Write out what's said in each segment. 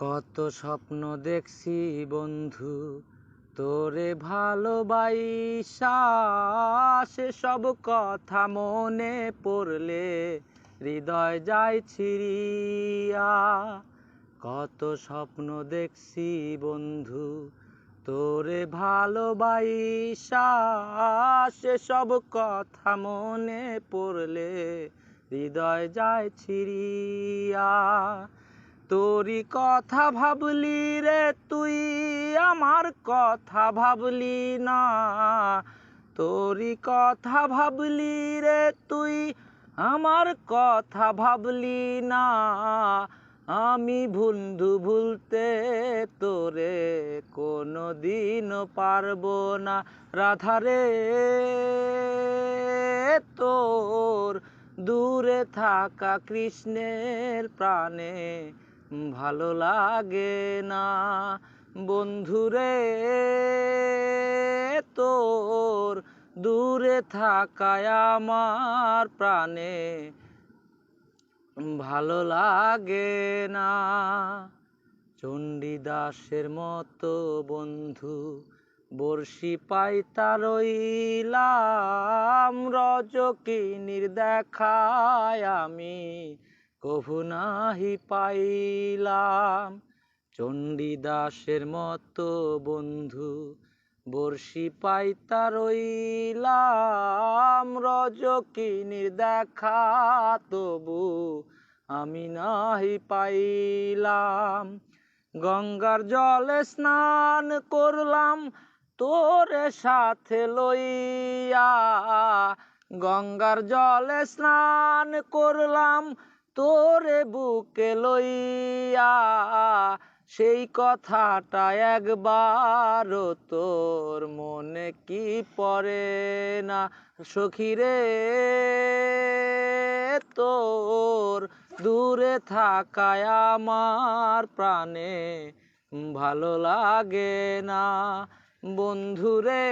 কত স্বপ্ন দেখছি বন্ধু, তোরে ভালোবাইসা সব কথা মনে পড়লে হৃদয় যায় ছিড়িয়া। কত স্বপ্ন দেখছি বন্ধু, তোরে ভালোবাইসা সব কথা মনে পড়লে হৃদয় যায় ছিড়িয়া। তোরই কথা ভাবলি রে তুই, আমার কথা ভাবলি না। তোরই কথা ভাবলি রে তুই, আমার কথা ভাবলি না। আমি বন্ধু ভুলতে তোরে কোনো দিন পারব না। রাধারে তোর দূরে থাকা কৃষ্ণের প্রাণে ভালো লাগে না, বন্ধুরে, তোর দূরে থাকায় আমার প্রাণে ভালো লাগে না। চণ্ডীদাসের মতো বন্ধু বর্ষি পাইতা রইলাম, রজকিনীর দেখায় আমি কভু নাহি পাইলাম। চণ্ডীদাসের মতো বন্ধু বর্ষি পাইতা রইলাম। রজকিনীর দেখা তবু আমি নাহি পাইলাম। গঙ্গার জলে স্নান করলাম তোরে সাথে লইয়া। গঙ্গার জলে স্নান করলাম তোরে বুকে লইয়া, সেই কথাটা একবারও তোর মনে কি পড়ে না? সখিরে তোর দূরে থাকায় আমার প্রাণে ভালো লাগে না। বন্ধুরে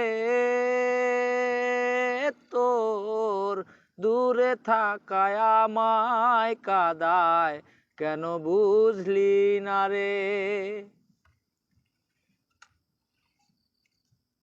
তোর দূরে থাকায় আমায় কাদায় কেন বুঝলি না রে?